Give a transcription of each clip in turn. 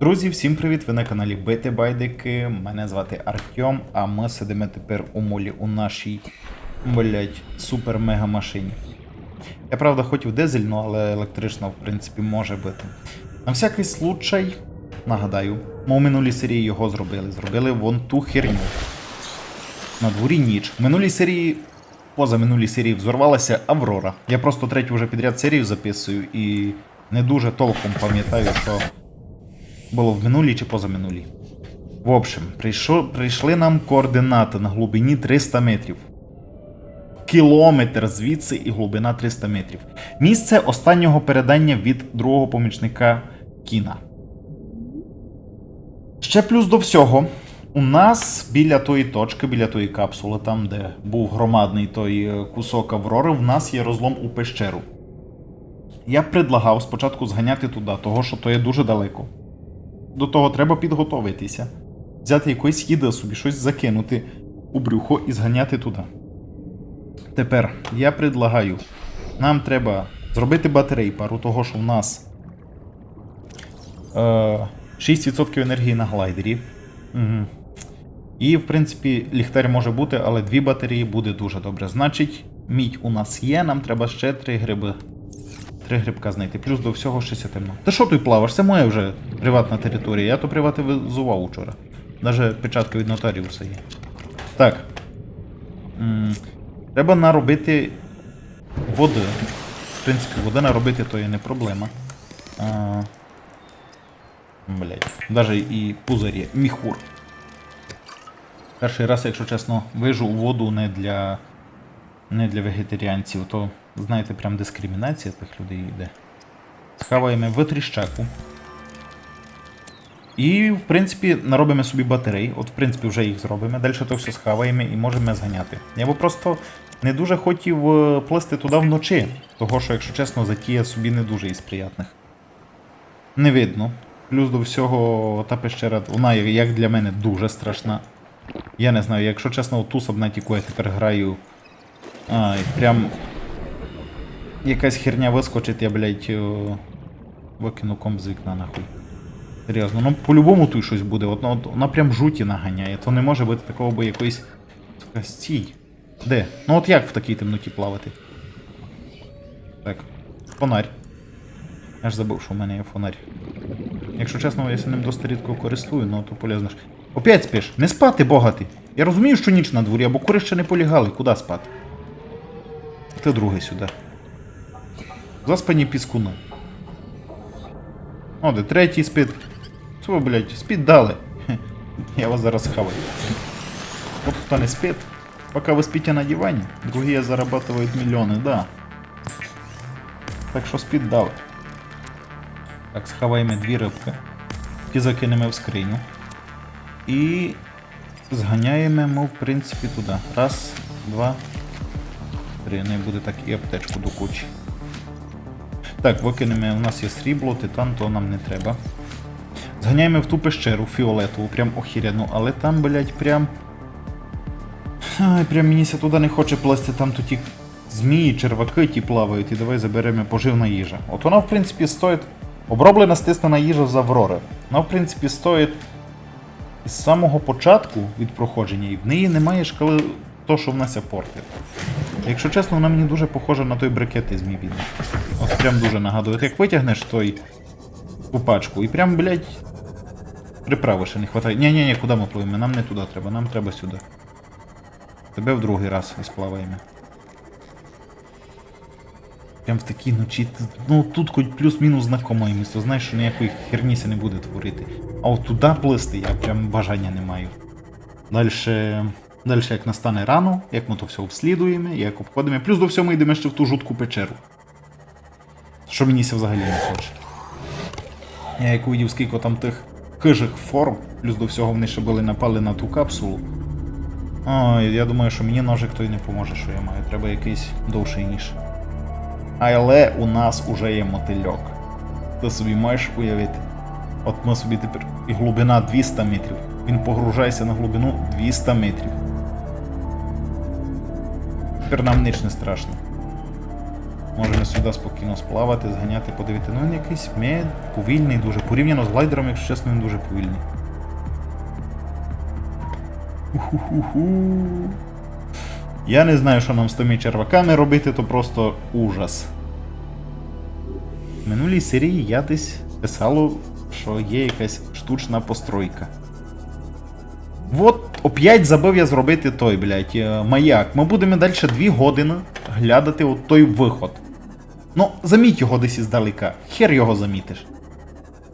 Друзі, всім привіт! Ви на каналі Бити Байдики. Мене звати Артем, а ми сидимо тепер у молі у нашій блять супер-мега машині. Я правда хотів дизельну, але електрична, в принципі, може бути. На всякий случай, нагадаю, ми у минулій серії його зробили. Зробили вон ту херню. На дворі ніч. В минулій серії, поза минулій серії, взорвалася Аврора. Я просто третю вже підряд серію записую і не дуже толком пам'ятаю, що було в минулій чи позаминулій. В общем, прийшо, прийшли нам координати на глибині 300 метрів. Кілометр звідси і глибина 300 метрів. Місце останнього передання від другого помічника Кіна. Ще плюс до всього, у нас біля тої точки, біля тої капсули, там, де був громадний той е, кусок Аврори, в нас є розлом у пещеру. Я предлагав спочатку зганяти туди, того що то є дуже далеко. До того треба підготовитися. Взяти якоїсь їди собі, щось закинути у брюхо і зганяти туди. Тепер я предлагаю, нам треба зробити батарей пару того, що в нас е, 6% енергії на глайдері. Угу. І, в принципі, ліхтар може бути, але дві батареї буде дуже добре. Значить, мідь у нас є, нам треба ще три гриби. Три грибка знайти. Плюс до всього ще ся темно. Ти що тут плаваєш? Це моя вже приватна територія. Я то приватизував учора. Даже печатка від нотаріуса є. Так. М, Треба наробити води. В принципі, води наробити то є не проблема. Блять. Даже і пузарі. Міхур. Перший раз, якщо чесно, вижу воду не для. Не для вегетаріанців, то, знаєте, прям дискримінація тих людей йде. Схаваємо витріщаку. І, в принципі, наробимо собі батарей. От, в принципі, вже їх зробимо. Далі то все схаваємо і можемо зганяти. Я би просто не дуже хотів е, плисти туди вночі. Того, що, якщо чесно, затія собі не дуже із приятних. Не видно. Плюс до всього, та пещера, вона як для мене дуже страшна. Я не знаю, якщо чесно, ту сабнатіку я тепер граю. Ай, прям. Якась херня вискочить, я, блядь, о, викину комп з вікна нахуй. Серйозно, ну по-любому тут щось буде. От, ну, от, вона прям жуті наганяє. То не може бути такого, бо якоїсь. Сука, стій. Де? Ну от як в такій темноті плавати? Так. Фонарь. Я ж забув, що в мене є фонарь. Якщо чесно, я ним досить рідко користую, ну то полезно ж. Опять спиш? Не спати, богати. Я розумію, що ніч на дворі, або кури ще не полягали, куди спати? Ти другий сюди. Заспані піскуни. О, де третій спит. Що ви, блядь, спит дали. Хе, Я вас зараз хаваю. Вот кто не спит. Пока вы спите на диване, другие зарабатывают миллионы, да. Так що спит дали. Так, схаваємо дві рибки. Ті закинемо в скриню. І зганяємо ми, в принципі, туди. Раз, два, три. Не буде так і аптечку до кучі. Так, викинемо, у нас є срібло, титан, то нам не треба. Зганяємо в ту пещеру фіолетову, прям охіряну, але там, блядь, прям. Ай, прям мені ся туди не хоче плести, там тут ті змії, черваки ті плавають, і давай заберемо поживна їжа. От вона, в принципі, стоїть. Оброблена стиснена їжа з Аврори. Вона, в принципі, стоїть з самого початку від проходження, і в неї немає шкали то, що в нас портить. Якщо чесно, вона мені дуже похожа на той брикет із мій. От прям дуже нагадує. Як витягнеш той ту пачку, і прям, блядь, приправи ще не хватає. Ні, ні, ні, куди ми пливемо? Нам не туди треба, нам треба сюди. Тебе в другий раз і сплаваємо. Прям в такій ночі. Ну тут хоч плюс-мінус знакоме місто, знаєш, що ніякої херніся не буде творити. А от туди плисти я прям бажання не маю. Дальше. Далі, як настане рано, як ми то все обслідуємо, як обходимо. Плюс до всього ми йдемо ще в ту жутку печеру. Що мені ся взагалі не хоче. Я як увидів, скільки там тих хижих форм, плюс до всього вони ще були напали на ту капсулу. Ой, я думаю, що мені ножик той не поможе, що я маю. Треба якийсь довший ніж. Але у нас уже є мотильок. Ти собі маєш уявити. От ми собі тепер. І глибина 200 метрів. Він погружається на глибину 200 метрів. Тепер нам ніч не страшно. Можемо сюди спокійно сплавати, зганяти, подивити. Ну він якийсь мед, повільний дуже. Порівняно з глайдером, якщо чесно, він дуже повільний. Уху-ху-ху. Я не знаю, що нам з тими черваками робити, то просто ужас. В минулій серії я десь писало, що є якась штучна постройка. Вот опять забив я зробити той, блядь, е, маяк. Ми будемо далі 2 години глядати от той виход. Ну, заміть його десь іздалека. Хер його замітиш.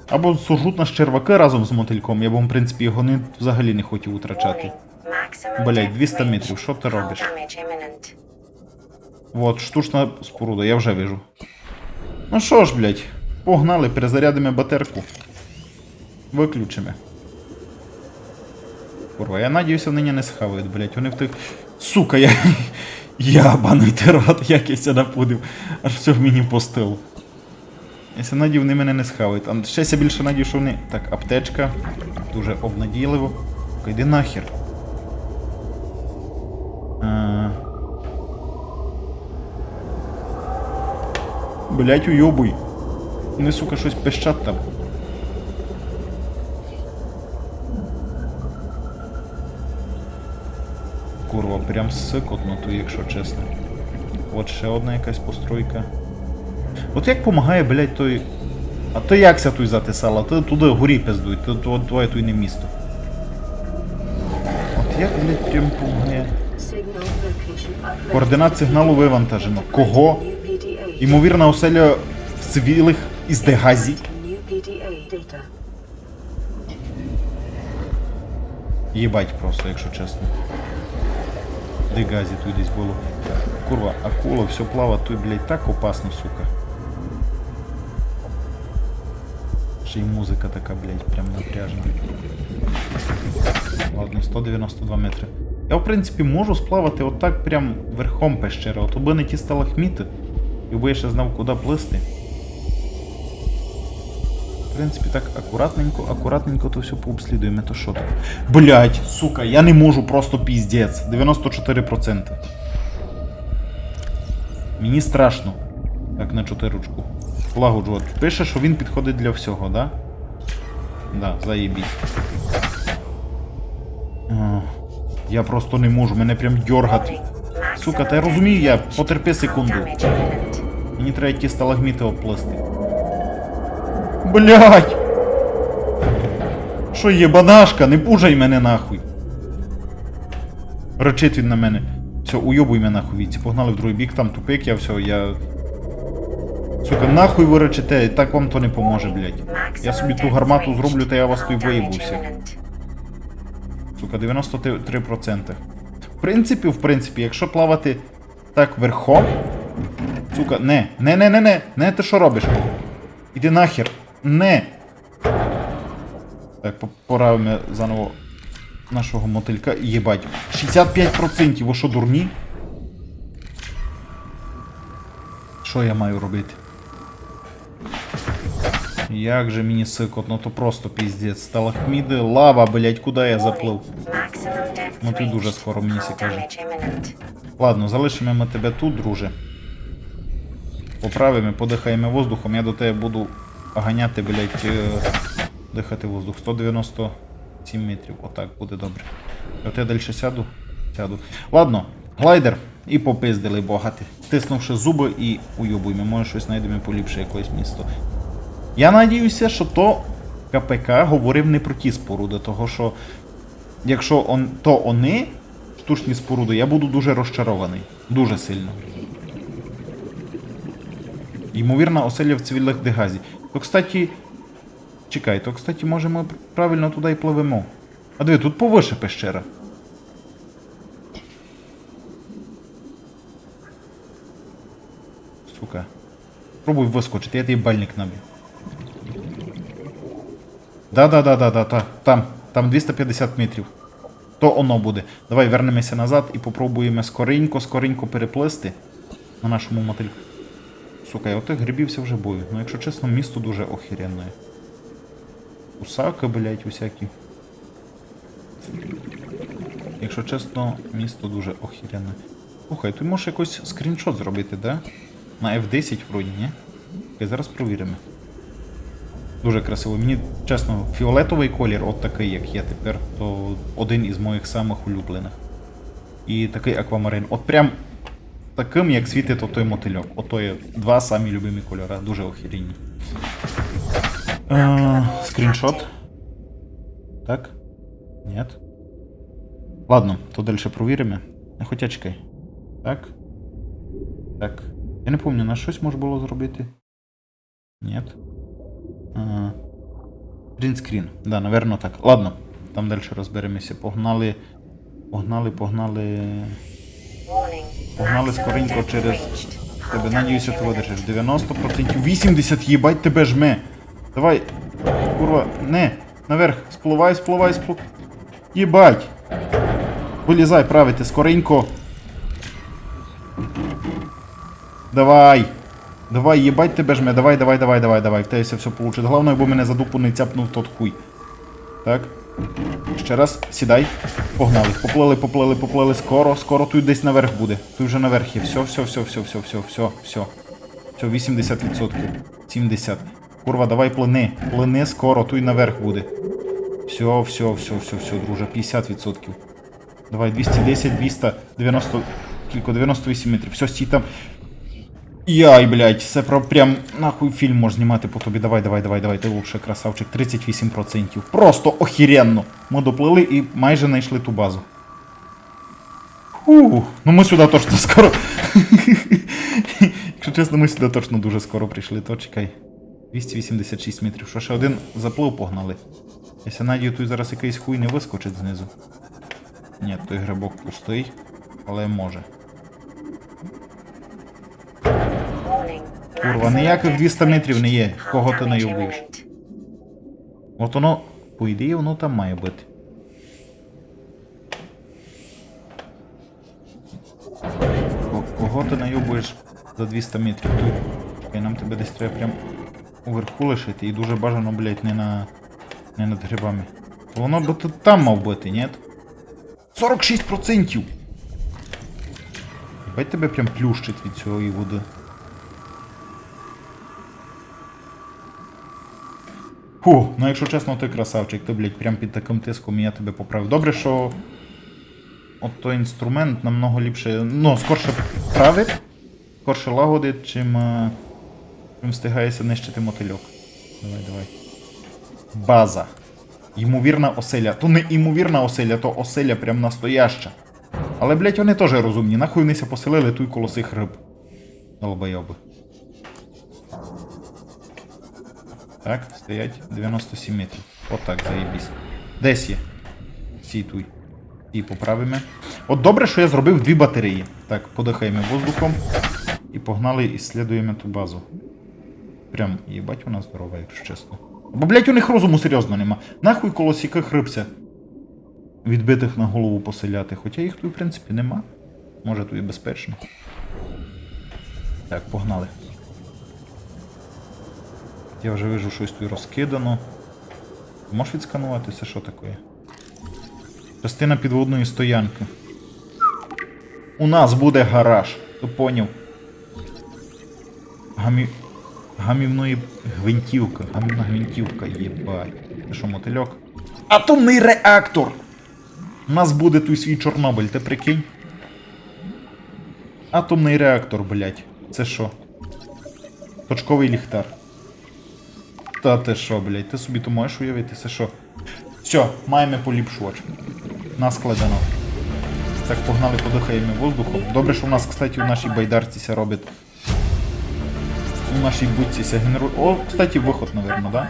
Або сужуть нас черваки разом з мотильком, я б, в принципі, його не, взагалі не хотів утрачати. Блять, 200 метрів, що ти робиш? Вот, штучна споруда, я вже вижу. Ну що ж, блядь, погнали, перезарядимо батерку. Виключимо. Курва, я надіюся, вони не схавають, блядь. Вони в тих. Сука, я. Ябаний тират, як я ся напудив. Аж все в мені постило. Я надію, вони мене не схавають. А ще ся більше надію, що вони. Так, аптечка. Дуже обнадійливо. Йди нахер. А... Блять, уйобуй. Вони, сука, щось пищать там. Курва, прям сикотно тут, якщо чесно. От ще одна якась постройка. От як помагає, блять, той. А то якся той затисала, ти туди горі пиздуй, ти твоє той не місто. От як, блять, прям помагає. Координат сигналу вивантажено. Кого? Ймовірна оселя в цивілих із Дегазі. Єбать просто, якщо чесно. Дегазі тут десь було. Курва, акула, все плава, тут, блядь, так опасно, сука. Ще й музика така, блядь, прям напряжена. Ладно, 192 метри. Я, в принципі, можу сплавати отак прям верхом пещери, от аби не ті сталахміти, і би я ще знав, куди плисти. В принципі, так акуратненько, акуратненько то все пообслідуємо, то що так. Блять, сука, я не можу просто піздець. 94%. Мені страшно. Так, на чотирочку. Лагоджу. Пише, що він підходить для всього, да? Да, заєбісь. Я просто не можу, мене прям дьоргати. Сука, та я розумію, я потерпи секунду. Мені треба ті сталагміти оплисти. Блять! Що є, банашка, не пужай мене нахуй. Речить він на мене. Все, уйобуй мене нахуй віці. Погнали в другий бік, там тупик, я все, я. Сука, нахуй ви речите, так вам то не поможе, блять. Я собі ту гармату зроблю, та я вас тут виїбуся. Сука, 93%. В принципі, в принципі, якщо плавати так верхом. Сука, не, не, не, не, не, не, ти що робиш? Іди нахер. Не. Так, по- поравимо заново нашого мотилька. Єбать. 65%, ви що, дурні? Що я маю робити? Як же мені сикотно, то просто піздець. Сталахміди, лава, блять, куди я заплив? Ну ти дуже скоро мені сі каже. Ладно, залишимо ми тебе тут, друже. Поправимо, подихаємо воздухом, я до тебе буду ганяти, блять, е, дихати воздух. 197 метрів. Отак буде добре. От Я далі сяду? Сяду. Ладно, глайдер і попиздили богати. Стиснувши зуби і уйобуємо. Може щось знайдемо поліпше якесь місто. Я надіюся, що то КПК говорив не про ті споруди, того що якщо он, то вони, штучні споруди, я буду дуже розчарований. Дуже сильно. Ймовірно, оселя в цивільних дегазі. То, кстати. Чекай, то, кстати, може ми правильно туди і пливемо. А диви, тут повише пещера. Сука. Пробуй вискочити, я тобі бальник наб'ю. Да-да-да-да-да, там, там 250 метрів. То воно буде. Давай вернемося назад і попробуємо скоренько, скоренько переплисти на нашому мотильку. Сука, я отих грибівся вже бою. Ну, якщо чесно, місто дуже охеренне. Усаки, блять, усякі. Якщо чесно, місто дуже охеренне. Слухай, ти можеш якось скріншот зробити, да? На F10 вроді, ні? Окей, зараз провіримо. Дуже красиво. Мені, чесно, фіолетовий колір, от такий, як є тепер, то один із моїх самих улюблених. І такий аквамарин. От прям таким, як світить отой мотильок. Ото є два самі любимі кольори. Дуже охерінні. Е, скріншот. Так? Нет. Ладно, то далі провіримо. А Хоча чекай. Так. Так. Я не пам'ятаю, на щось можна було зробити. Нет. Ага. Принтскрін. Да, наверно так. Ладно, там далі розберемося. Погнали. Погнали, погнали. Погнали скоренько через Тебе надіюся, ти видержиш. 90%. 80, їбать тебе жме. Давай. Курва, не. Наверх. Спливай, спливай, спливай. Їбать. Вилізай, правити, скоренько. Давай. Давай, їбать тебе жме. Давай, давай, давай, давай, давай. В тебе все получить. Головне, бо мене за дупу не цяпнув тот хуй. Так. Ще раз, сідай. Погнали. Поплили, поплили, поплили. Скоро, скоро тут десь наверх буде. Тут вже наверх є. Все, все, все, все, все, все, все, все. Все, 80%. 70%. Курва, давай плини. Плини скоро, тут наверх буде. Все, все, все, все, все, друже, 50%. Давай, 210, 290, кілько, 98 метрів. Все, стій там. Яй, блядь, це про прям нахуй фільм можна знімати по тобі. Давай, давай, давай, давай, ти лучше красавчик. 38%. Просто охеренно. Ми доплили і майже знайшли ту базу. Фух, ну ми сюди точно скоро. Якщо чесно, ми сюди точно дуже скоро прийшли, то чекай. 286 метрів. Що ще один заплив погнали. Я надію, тут зараз якийсь хуй не вискочить знизу. Ні, той грибок пустий, але може. Курва, ніяких 200 метрів не є. Кого ти найобуєш? От воно, по ідеї, воно там має бути. Кого ти найобуєш за 200 метрів тут? Чекай, нам тебе десь треба прям уверху лишити і дуже бажано, блядь, не на. не над грибами. Воно би тут там мав бути, ні? 46%! Бать тебе прям плющить від цієї води. Фу, ну якщо чесно, ти красавчик, ти, блядь, прям під таким тиском я тебе поправив. Добре, що от той інструмент намного ліпше, ну, скорше править, скорше лагодить, чим, е, чим встигається нищити мотильок. Давай, давай. База. Ймовірна оселя. То не імовірна оселя, то оселя прям настояща. Але, блядь, вони теж розумні. Нахуй вонися поселили тут коло цих риб. Долбойоби. Так, стоять 97 метрів. Отак, заєбісь. Десь є. Сій туй. І поправимо. От добре, що я зробив дві батареї. Так, подихаємо воздухом. І погнали і слідуємо ту базу. Прям, їбать вона здорова, якщо чесно. Бо, блять, у них розуму серйозно нема. Нахуй коло сяких рибця. Відбитих на голову поселяти. Хоча їх тут, в принципі, нема. Може тут і безпечно. Так, погнали. Я вже вижу щось тут розкидано. Можеш відсканувати це що таке? Частина підводної стоянки. У нас буде гараж. Ти поняв? Гамі... Гамівної гвинтівка. Гамівна гвинтівка, єбать. Це що, мотильок? Атомний реактор! У нас буде тут свій Чорнобиль, ти прикинь? Атомний реактор, блядь. Це що? Точковий ліхтар. Та ти що, блядь, ти собі то можеш уявити, це що? Все, маємо поліпшувач. Наскладено. Так, погнали, подихаємо воздухом. Добре, що в нас, кстати, у нашій байдарці ся робить. У нашій будці генерує. О, кстати, виход, напевно, да?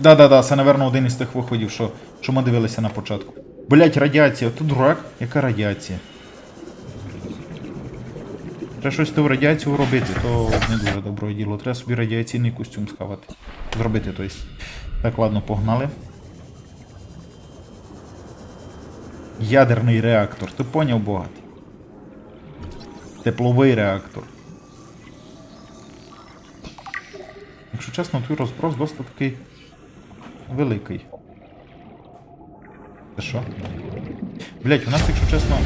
Да-да-да, це, напевно, один із тих виходів, що, що ми дивилися на початку. Блять, радіація, ти дурак? Яка радіація? Треба щось ту радіацію робити, то не дуже добре діло. Треба собі радіаційний костюм схавати. Зробити, то есть. Так, ладно, погнали. Ядерний реактор. Ти поняв, Богат? Тепловий реактор. Якщо чесно, той розброс досить такий великий. Це що? Блять, у нас, якщо чесно,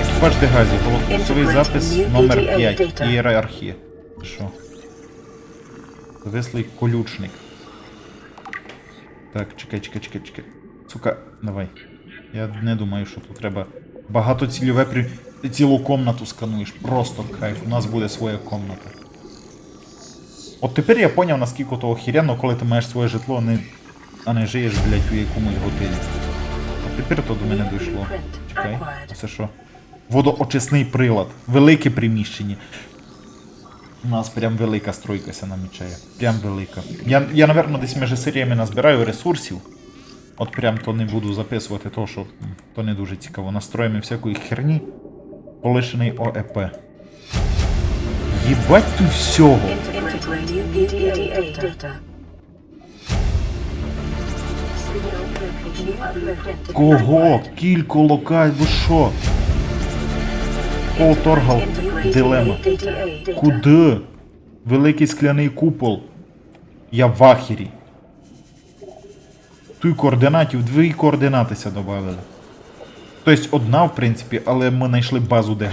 екіпаж Дегазі, голосовий запис номер 5. Ієрархія. Що? Завислий колючник. Так, чекай, чекай, чекай, чекай. Сука, давай. Я не думаю, що тут треба багатоцільове при. Ти цілу комнату скануєш. Просто кайф. У нас буде своя комната. От тепер я поняв, наскільки того хіряно, коли ти маєш своє житло, а не, а не жиєш, блядь, у якомусь готелі. Тепер то до мене дійшло. Чекай, а це що? Водоочисний прилад. Велике приміщення. У нас прям велика стройка ся намічає. Прям велика. Я, я напевно, десь між серіями назбираю ресурсів. От прям то не буду записувати, то що то не дуже цікаво. Настроями всякої херні. Полишений ОЕП. Єбать тут всього. Кого? Кілько локаль, ви що? О, торгал. Дилема. Куди? Великий скляний купол. Я в ахері. Тут координатів, дві координатися додали. Тобто одна, в принципі, але ми знайшли базу де.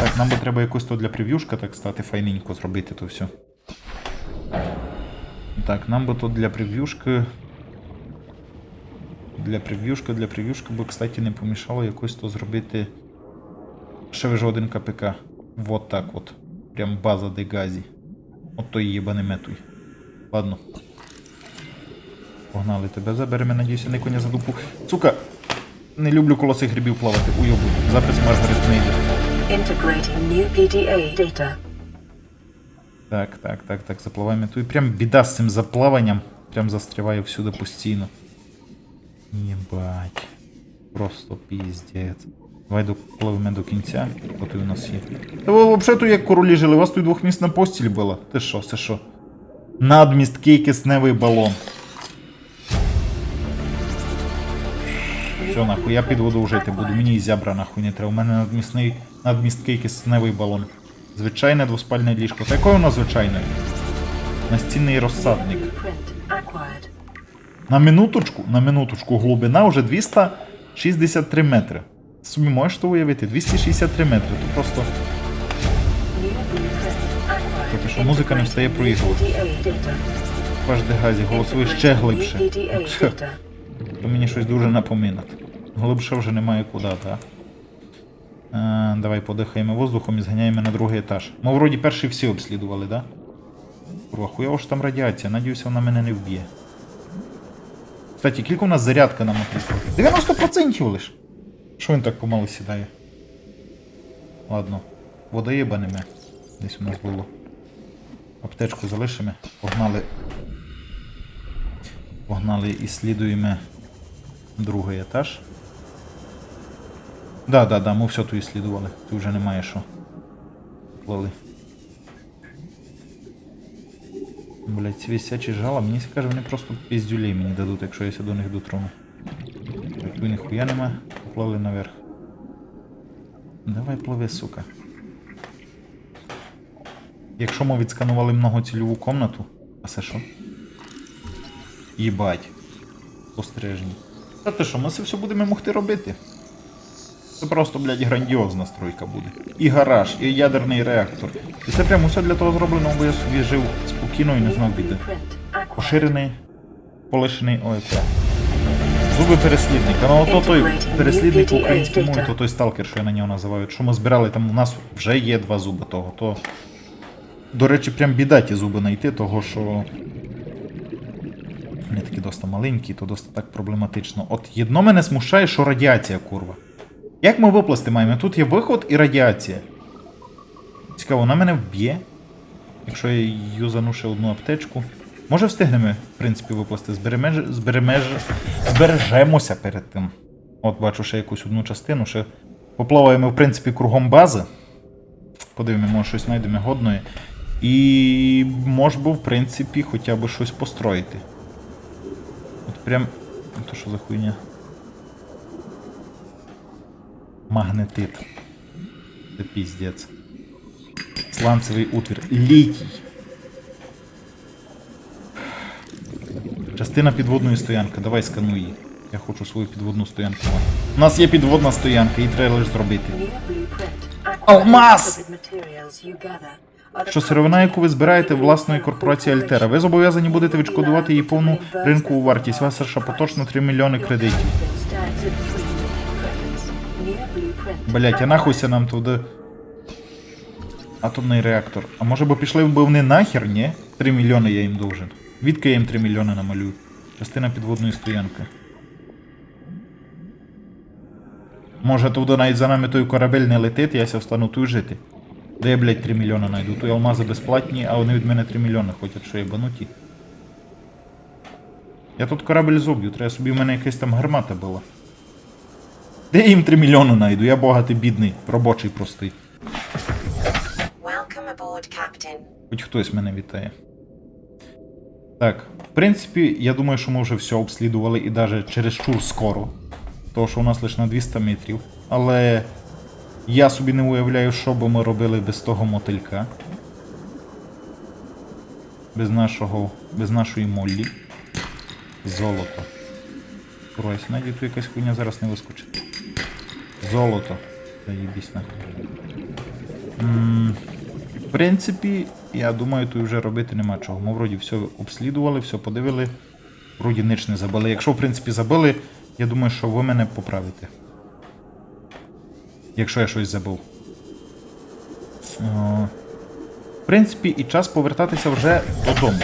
Так, нам би треба якось то для прев'юшка так стати файненько зробити то все. Так, нам би то для прев'юшки. Для прев'юшки, для прев'юшки, бо, кстати, не помішало якось то зробити. Ще вже один КПК. Вот так от. Прям база де газі. От той єбаний метуй. Ладно. Погнали тебе, заберемо, надіюся, не коня за дупу. Сука! Не люблю коло цих грибів плавати. Уйобуй. Запис Маргарет Мейдер. Integrating new PDA data. Так, так, так, так, запливаємо. Тут прям біда з цим заплаванням. Прям застріває всюди постійно. Єбать. Просто піздець. Давай допливемо до кінця, бо ти у нас є. Та ви взагалі тут як королі жили, у вас тут двохмісна постіль була. Ти що, це що? Надмісткий кисневий балон. Все нахуй, я під воду жити буду, мені і зябра нахуй не треба. У мене надмісний, надмісткий кисневий балон. Звичайне двоспальне ліжко. Та якое воно звичайне? Настінний розсадник. На минуточку, на минуточку, глибина вже 263 метри. Собі можеш то уявити? 263 метри. То просто. Тобто, що музика не встає проігрувати. Data. ваш голосує ще глибше. То мені щось дуже напоминати. Глибше вже немає куди, так? Е, давай подихаємо воздухом і зганяємо на другий етаж. Ми вроді перший всі обслідували, да? Курва, хуяво ж там радіація, надіюся, вона мене не вб'є. Кстати, кілька у нас зарядка на мотоциклі? 90% лиш. Що він так помало сідає? Ладно, водоєбанеме. Десь у нас було. Аптечку залишимо. Погнали. Погнали і слідуємо другий етаж. Да, да, да, ми все тут іслідували. Тут вже немає що. Плали. Блять, ці висячі жала, мені каже, вони просто піздюлей мені дадуть, якщо я ся до них дотрону. Так, ніхуя нема, поплали наверх. Давай пливи, сука. Якщо ми відсканували многоцільову комнату, а це що? Їбать. Спостережні. Та ти що, ми це все будемо могти робити? Це просто, блядь, грандіозна стройка буде. І гараж, і ядерний реактор. І це прямо все для того зроблено, бо я собі жив спокійно і не знав біди. Поширений, полишений ОЕП. Зуби переслідника. Ну ото той переслідник українській мові, то той сталкер, що я на нього називаю. Що ми збирали, там у нас вже є два зуби того. То... До речі, прям біда ті зуби знайти, того що. Вони такі досить маленькі, то досить так проблематично. От єдно мене смущає, що радіація, курва. Як ми випласти маємо? Тут є виход і радіація. Цікаво, вона мене вб'є. Якщо я юзану ще одну аптечку. Може встигнемо, в принципі, випласти. Зберемеж... Зберемеж... Збережемося перед тим. От бачу ще якусь одну частину. Ще поплаваємо, в принципі, кругом бази. Подивимо, може щось знайдемо годної. І може би, в принципі, хоча б щось построїти. От прям. То що за хуйня? Магнетит. Це піздець. Сланцевий утвір. Літій. Частина підводної стоянки. Давай скануй її. Я хочу свою підводну стоянку. У нас є підводна стоянка, її треба лише зробити. Алмаз! Що сировина, яку ви збираєте власної корпорації Альтера, ви зобов'язані будете відшкодувати її повну ринкову вартість. Вас США поточно 3 мільйони кредитів. Блять, а нахуйся нам туди. Атомний реактор. А може би пішли б вони нахер, ні? 3 мільйони я їм должен. Відки я їм 3 мільйони намалюю? Частина підводної стоянки. Може туди навіть за нами той корабель не летить, я ся встану тут жити. Де я, блядь, 3 мільйони найду? Той алмази безплатні, а вони від мене 3 мільйони хочуть, що єбануті. Я тут корабель зуб'ю, треба собі в мене якась там гармата була. Де я їм 3 мільйони найду? Я богатий бідний, робочий простий. Aboard. Хоч хтось мене вітає. Так, в принципі, я думаю, що ми вже все обслідували і навіть чересчур скоро. Тому що у нас лише на 200 метрів. Але я собі не уявляю, що би ми робили без того мотилька. Без нашого. без нашої моллі. Золото. Курвайся, навіть тут якась хуйня зараз не вискочить. Золото. Заїбісь. В принципі, я думаю, тут вже робити нема чого. Ми вроді все обслідували, все подивили. Вроді ніч не забили. Якщо, в принципі, забили, я думаю, що ви мене поправите. Якщо я щось забув. В принципі, і час повертатися вже додому.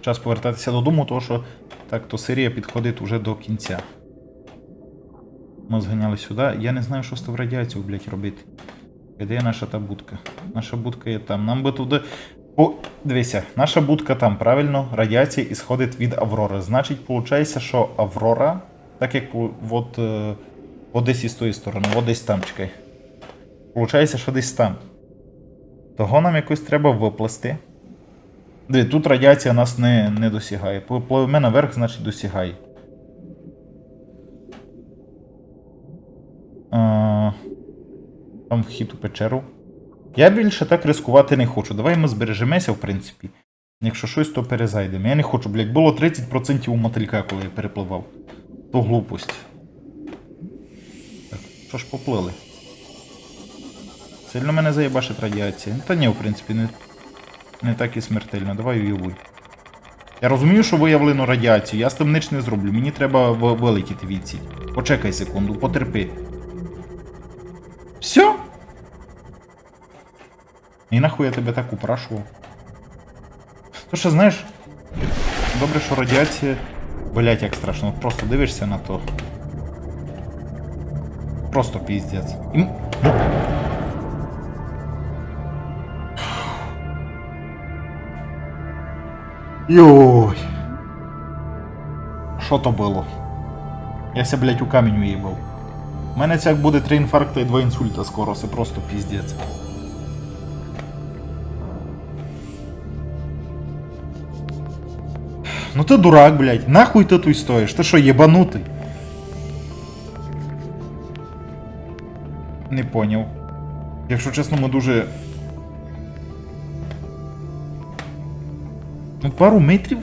Час повертатися додому, тому що так, то серія підходить уже до кінця. Ми зганяли сюди. Я не знаю, що з тою радіацією, блядь, робити. Де наша та будка? Наша будка є там. Нам би туди. О, дивися, наша будка там, правильно, радіація ісходить від Аврори. Значить, виходить, що Аврора, так як от, е, от десь із тої сторони, от десь там, чекай. Получається, що десь там. Того нам якось треба виплести. Диви, тут радіація нас не, не досягає. Пливе наверх, значить досягає. Там вхід у печеру. Я більше так ризикувати не хочу. Давай ми збережемося, в принципі. Якщо щось, то перезайдемо. Я не хочу, блядь, було 30% у мотилька, коли я перепливав. То глупость. Так, що ж поплили? Сильно мене заєбашить радіація. Та ні, в принципі, не, не так і смертельно. Давай уявуй. Я розумію, що виявлено радіацію, я з тим ніч не зроблю. Мені треба вилетіти відсіть. Почекай секунду, потерпи. І нахуй я тебе так упрашував. То що, знаєш, добре, що радіація. Блять, як страшно. От Просто дивишся на то. Просто піздець. І... Йой. Що то було? Я ся, блять, у камінь уїбав. У мене це як буде три інфаркта і два інсульта скоро, це просто піздець. Ну ти дурак, блядь. Нахуй ти тут стоїш? Ти що, єбанутий? Не поняв. Якщо чесно, ми дуже. Ну, пару метрів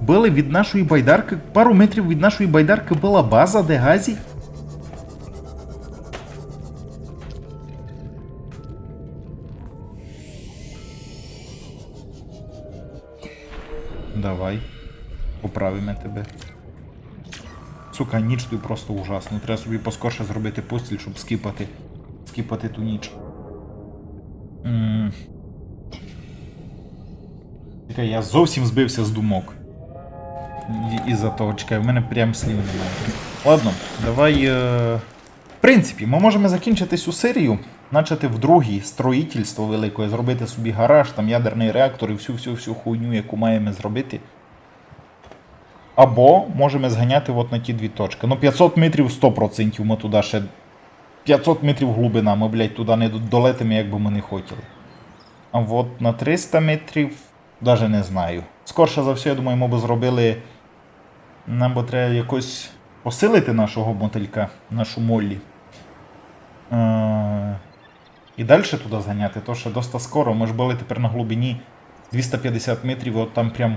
були від нашої байдарки. Пару метрів від нашої байдарки була база, де газі. Давай. Поправимо тебе. Сука, ніч тут просто ужасно. Треба собі поскорше зробити постіль, щоб скіпати. Скіпати ту ніч. Чекай, я зовсім збився з думок. Із-за того, чекай, в мене прям слів немає. Ладно, давай. Е... В принципі, ми можемо закінчити цю серію, начати в другій строїтельство велике, зробити собі гараж, там ядерний реактор і всю-всю-всю хуйню, яку маємо зробити. Або можемо зганяти от на ті дві точки. Ну, 500 метрів 100% ми туди ще. 500 метрів глибина, ми, блядь, туди не долетимо, як би ми не хотіли. А от на 300 метрів навіть не знаю. Скорше за все, я думаю, ми б зробили. Нам би треба якось посилити нашого мотилька, нашу моллі. Е- і далі туди зганяти, то ще доста скоро. Ми ж були тепер на глибині 250 метрів, от там прям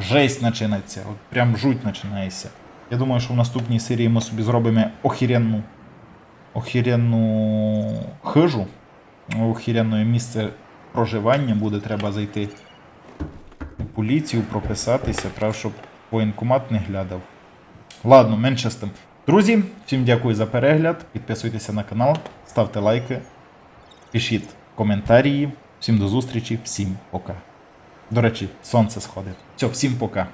жесть починається, от прям жуть починається. Я думаю, що в наступній серії ми собі зробимо охеренну, охеренну хижу, охеренне місце проживання буде треба зайти у поліцію, прописатися, треба, щоб воєнкомат не глядав. Ладно, менше з тим. Друзі, всім дякую за перегляд. Підписуйтеся на канал, ставте лайки, пишіть коментарі. Всім до зустрічі, всім пока. До речі, сонце сходить. Все, всім пока.